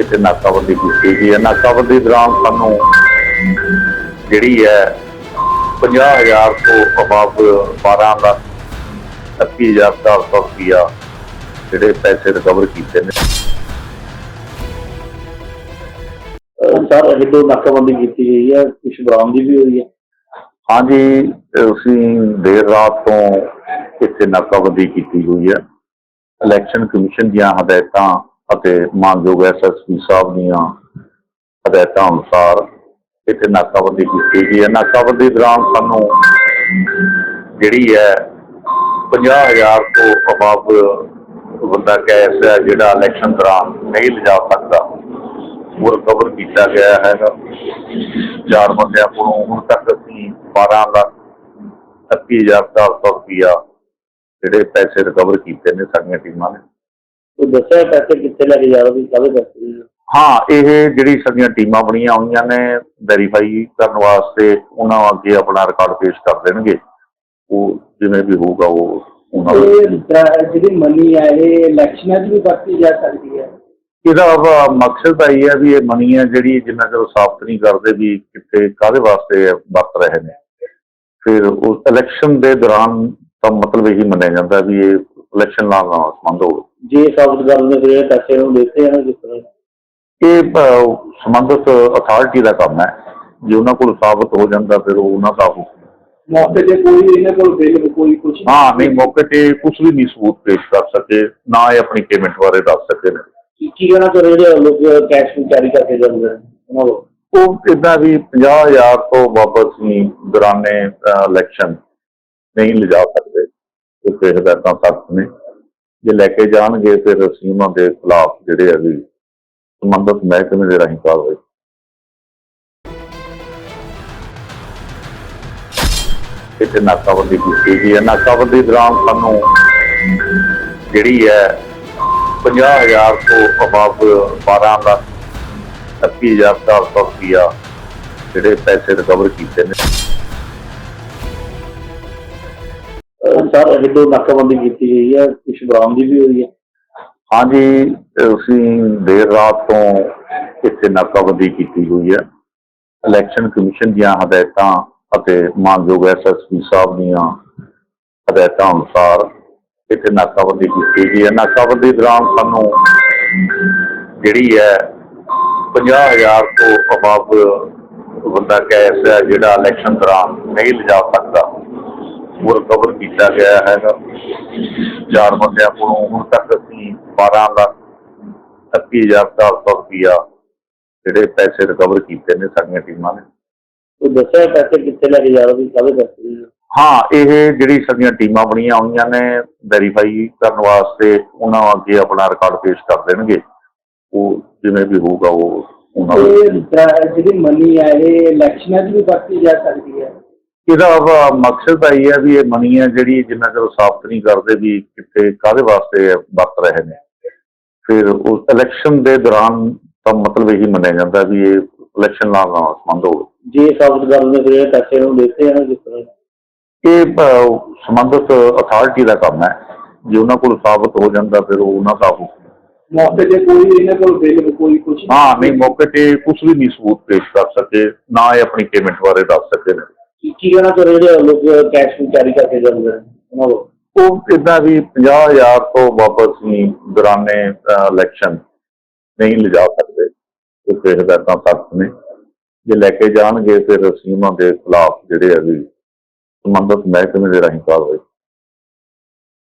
ਇੱਥੇ ਨਾਕਾਬੰਦੀ ਕੀਤੀ ਗਈ ਹੈ। ਨਾਕਾਬੰਦੀ ਦੌਰਾਨ ਸਾਨੂੰ ਜਿਹੜੀ ਹੈ 50000 ਤੋਂ ਅਬਾਵ 12 ਲੱਖ 30400 ਰੁਪਇਆ ਜਿਹੜੇ ਪੈਸੇ ਰਿਕਵਰ ਕੀਤੇ ਨੇ। ਸਰ ਹਿੱਦੋ ਨਾਕਾਬੰਦੀ ਕੀਤੀ ਗਈ ਹੈ? ਕੁਝ ਬਰਾਮਦੀ ਵੀ ਹੋਈ ਹੈ? ਹਾਂਜੀ ਅਸੀਂ ਦੇਰ ਰਾਤ ਤੋਂ ਇੱਥੇ ਨਾਕਾਬੰਦੀ ਕੀਤੀ ਹੋਈ ਹੈ। ਇਲੈਕਸ਼ਨ ਕਮਿਸ਼ਨ ਦੀਆਂ ਹਦਾਇਤਾਂ ਅਤੇ ਮਾਨਯੋਗ ਐਸਐਸਪੀ ਸਾਹਿਬ ਦੀਆਂ ਹਦਾਇਤਾਂ ਅਨੁਸਾਰ ਇੱਥੇ ਨਾਕਾਬੰਦੀ ਕੀਤੀ ਗਈ ਹੈ। ਨਾਕਾਬੰਦੀ ਦੌਰਾਨ ਸਾਨੂੰ ਜਿਹੜੀ ਹੈ 50000 ਤੋਂ ਅਬਾਵ ਬੰਦਾ ਕੈਸ਼ ਹੈ ਜਿਹੜਾ ਇਲੈਕਸ਼ਨ ਦੌਰਾਨ ਨਹੀਂ ਲਿਜਾ ਸਕਦਾ। ਉਹ ਰਿਕਵਰ ਕੀਤਾ ਗਿਆ ਹੈਗਾ। ਚਾਰ ਬੰਦਿਆਂ ਕੋਲੋਂ ਹੁਣ ਤੱਕ ਅਸੀਂ 12 ਲੱਖ 30400 ਰੁਪਇਆ ਜਿਹੜੇ ਪੈਸੇ ਰਿਕਵਰ ਕੀਤੇ ਨੇ ਸਾਡੀਆਂ ਟੀਮਾਂ ਨੇ। ਉਹ ਦੱਸਿਆ ਪੈਸੇ ਕਿੱਥੇ ਲੈ ਕੇ ਜਾ ਰਹੇ ਸੀ ਕਾਹਦੇ ਪੈਸੇ ਸੀ? ਹਾਂ ਇਹ ਜਿਹੜੀ ਸਾਡੀਆਂ ਟੀਮਾਂ ਬਣੀਆਂ ਹੋਈਆਂ ਨੇ ਵੈਰੀਫਾਈ ਕਰਨ ਵਾਸਤੇ ਉਹਨਾਂ ਅੱਗੇ ਆਪਣਾ ਰਿਕਾਰਡ ਪੇਸ਼ ਕਰ ਦੇਣਗੇ। ਉਹ ਜਿਵੇਂ ਵੀ ਹੋਊਗਾ ਉਹ ਉਹਨਾਂ ਨੂੰ ਇਹ ਦ- ਜਿਹੜੀ ਮਨੀ ਹੈ ਇਹ ਇਲੈਕਸ਼ਨਾਂ 'ਚ ਵੀ ਵਰਤੀ ਜਾ ਸਕਦੀ ਹੈ। ਇਹਦਾ ਵਾ- ਮਕਸਦ ਤਾਂ ਇਹ ਹੈ ਵੀ ਇਹ ਮਨੀ ਹੈ ਜਿਹੜੀ ਜਿੰਨਾ ਚਿਰ ਸਾਫ਼ ਨਹੀਂ ਕਰਦੇ ਵੀ ਕਿੱਥੇ ਕਾਹਦੇ ਵਾਸਤੇ ਇਹ ਵਰਤ ਰਹੇ ਨੇ। ਫਿਰ ਉਸ ਇਲੈਕਸ਼ਨ ਦੇ ਦੌਰਾਨ ਤਾਂ ਮਤਲਬ ਇਹੀ ਮੰਨਿਆ ਜਾਂਦਾ ਵੀ ਇਹ ਇਲੈਕਸ਼ਨ ਨਾਲ ਨਾਲ ਸੰਬੰਧ ਹੋਵੇ। ਜੇ ਸਾਬਤ ਕਰਨ ਦੇ ਫਿਰ ਇਹ ਪੈਸੇ ਨੂੰ ਦਿੱਤੇ ਹਨ ਜਿਸ ਤਰ੍ਹਾਂ। ਇਹ ਸੰਬੰਧਿਤ ਅਥਾਰਟੀ ਦਾ ਕੰਮ ਹੈ। ਜੇ ਉਹਨਾਂ ਕੋਲ ਸਾਬਤ ਹੋ ਜਾਂਦਾ ਫਿਰ ਉਹ ਉਹਨਾਂ ਦਾ ਹੁਕਮ ਮੌਕੇ ਤੇ ਕੋਈ ਇਹਨਾਂ ਕੋਲ ਬਿੱਲ ਕੋਈ ਕੁਝ ਹਾਂ ਨਹੀਂ ਮੌਕੇ ਤੇ ਕੁਝ ਵੀ ਨਹੀਂ ਸਬੂਤ ਪੇਸ਼ ਕਰ ਸਕੇ ਨਾ ਇਹ ਆਪਣੀ ਪੇਮੈਂਟ ਬਾਰੇ ਦੱਸ ਸਕੇ ਨੇ। ਕੀ ਕਹਿਣਾ ਚਾਹ ਜਿਹੜੇ ਲੋਕ ਕੈਸ਼ ਨੂੰ ਕੈਰੀ ਕਰਕੇ ਜਾਂਦੇ ਨੇ? ਉਹਨਾਂ ਉਹ ਇਦਾਂ ਵੀ 50000 ਤੋਂ ਵਾਪਸ ਹੀ ਦੌਰਾਨੇ ਇਲੈਕਸ਼ਨ ਨਹੀਂ ਲਿਜਾ ਸਕਦੇ। ਉਹ ਕਿਸੇ ਸਖਤ ਨੇ। ਜੇ ਲੈ ਕੇ ਜਾਣਗੇ ਫਿਰ ਅਸੀਂ ਉਹਨਾਂ ਦੇ ਖਿਲਾਫ ਜਿਹੜੇ ਆ ਵੀ ਸੰਬੰਧਿਤ ਮਹਿਕਮੇ ਦੇ ਰਾਹੀਂ ਕਾਰਵਾਈ। ਇੱਥੇ ਨਾਕਾਬੰਦੀ ਕੀਤੀ ਗਈ ਹੈ। ਨਾਕਾਬੰਦੀ ਦੌਰਾਨ ਸਾਨੂੰ ਜਿਹੜੀ ਹੈ 50000 ਤੋਂ ਅਬਾਵ 12 ਲੱਖ 30400 ਰੁਪਇਆ ਜਿਹੜੇ ਪੈਸੇ ਰਿਕਵਰ ਕੀਤੇ ਨੇ। ਸਰ ਹਿੱਦੋ ਨਾਕਾਬੰਦੀ ਕੀਤੀ ਗਈ ਹੈ ਕੁਝ ਬਰਾਮਦੀ ਵੀ ਹੋਈ ਹੈ। ਹਾਂਜੀ, ਅਸੀਂ ਦੇਰ ਰਾਤ ਤੋਂ ਇੱਥੇ ਨਾਕਾਬੰਦੀ ਕੀਤੀ ਹੋਈ ਹੈ। ਇਲੈਕਸ਼ਨ ਕਮਿਸ਼ਨ ਦੀਆਂ ਹਦਾਇਤਾਂ ਅਤੇ ਮਾਨਯੋਗ ਐਸਐਸਪੀ ਸਾਹਿਬ ਦੀਆਂ ਹਦਾਇਤਾਂ ਅਨੁਸਾਰ ਇੱਥੇ ਨਾਕਾਬੰਦੀ ਕੀਤੀ ਗਈ ਹੈ। ਨਾਕਾਬੰਦੀ ਦੌਰਾਨ ਸਾਨੂੰ ਜਿਹੜੀ ਹੈ 50000 ਤੋਂ ਅਬਾਵ ਬੰਦਾ ਕੈਸ਼ ਹੈ, ਜਿਹੜਾ ਇਲੈਕਸ਼ਨ ਦੌਰਾਨ ਨਹੀਂ ਲਿਜਾ ਸਕਦਾ। ਉਹ ਰਿਕਵਰ ਕੀਤਾ ਗਿਆ ਹੈਗਾ। ਚਾਰ ਬੰਦਿਆਂ ਕੋਲੋਂ ਹੁਣ ਤੱਕ ਅਸੀਂ 12 ਲੱਖ 30400 ਰੁਪਇਆ ਜਿਹੜੇ ਪੈਸੇ ਰਿਕਵਰ ਕੀਤੇ ਨੇ ਸਾਡੀਆਂ ਟੀਮਾਂ ਨੇ। ਉਹ ਦੱਸਿਆ ਪੈਸੇ ਕਿੱਥੇ ਲੈ ਕੇ ਜਾ ਰਹੇ ਸੀ ਕਾਹਦੇ ਪੈਸੇ? ਹਾਂ ਇਹ ਜਿਹੜੀ ਸਾਡੀਆਂ ਟੀਮਾਂ ਬਣੀਆਂ ਹੋਈਆਂ ਨੇ ਵੈਰੀਫਾਈ ਕਰਨ ਵਾਸਤੇ ਉਹਨਾਂ ਅੱਗੇ ਆਪਣਾ ਰਿਕਾਰਡ ਪੇਸ਼ ਕਰ ਦੇਣਗੇ। ਉਹ ਜਿਵੇਂ ਵੀ ਹੋਊਗਾ ਉਹ ਉਹਨਾਂ ਨੂੰ ਦ- ਜਿਹੜੀ ਮਨੀ ਹੈ ਇਹ ਇਲੈਕਸ਼ਨਾਂ 'ਚ ਵੀ ਵਰਤੀ ਜਾ ਸਕਦੀ ਹੈ। ਇਹਦਾ ਮਕਸਦ ਇਹ ਹੈ ਵੀ ਇਹ ਮਨੀ ਹੈ ਜਿਹੜੀ ਜਿੰਨਾ ਚਿਰ ਸਾਫ਼ ਨਹੀਂ ਕਰਦੇ ਵੀ ਕਿੱਥੇ ਕਾਹਦੇ ਵਾਸਤੇ ਵਰਤ ਰਹੇ ਨੇ। ਫਿਰ ਉਸ ਇਲੈਕਸ਼ਨ ਦੇ ਦੌਰਾਨ ਤਾਂ ਮਤਲਬ ਇਹੀ ਮੰਨਿਆ ਜਾਂਦਾ ਵੀ ਇਹ ਇਲੈਕਸ਼ਨ ਨਾਲ ਨਾਲ ਸੰਬੰਧ ਹੋਵੇ। ਜੇ ਸਾਬਤ ਕਰਨ ਦੇ ਫਿਰ ਇਹ ਪੈਸੇ ਨੂੰ ਦਿੱਤੇ ਹਨ ਜਿਸ ਤਰ੍ਹਾਂ? ਇਹ ਸੰਬੰਧਿਤ ਅਥਾਰਟੀ ਦਾ ਕੰਮ ਹੈ। ਜੇ ਉਹਨਾਂ ਕੋਲ ਸਾਬਤ ਹੋ ਜਾਂਦਾ ਫਿਰ ਉਹ ਉਹਨਾਂ ਦਾ ਹੁਕਮ ਮੌਕੇ ਤੇ ਕੋਈ ਇਹਨਾਂ ਕੋਲ ਬਿੱਲ ਕੋਈ ਕੁਝ ਹਾਂ ਨਹੀਂ ਮੌਕੇ ਤੇ ਕੁਝ ਵੀ ਨਹੀਂ ਸਬੂਤ ਪੇਸ਼ ਕਰ ਸਕੇ ਨਾ ਇਹ ਆਪਣੀ ਪੇਮੈਂਟ ਬਾਰੇ ਦੱਸ ਸਕੇ। ਨੇ ਕੀ ਕਹਿਣਾ ਚਾਹ ਜਿਹੜੇ ਲੋਕ ਕੈਸ਼ ਨੂੰ ਕੈਰੀ ਕਰਕੇ ਜਾਂਦੇ ਨੇ? ਉਹਨਾਂ ਕੋਲ? ਉਹ ਇਦਾਂ ਵੀ 50000 ਤੋਂ ਵਾਪਸ ਹੀ ਦੌਰਾਨੇ ਇਲੈਕਸ਼ਨ ਨਹੀਂ ਲਿਜਾ ਸਕਦੇ। ਉਹ ਕਿਸੇ ਸਖਤ ਨੇ। ਜੇ ਲੈ ਕੇ ਜਾਣਗੇ, ਫਿਰ ਅਸੀਂ ਉਹਨਾਂ ਦੇ ਖਿਲਾਫ ਜਿਹੜੇ ਆ ਵੀ ਸੰਬੰਧਿਤ ਮਹਿਕਮੇ ਦੇ ਰਾਹੀਂ ਕਾਰਵਾਈ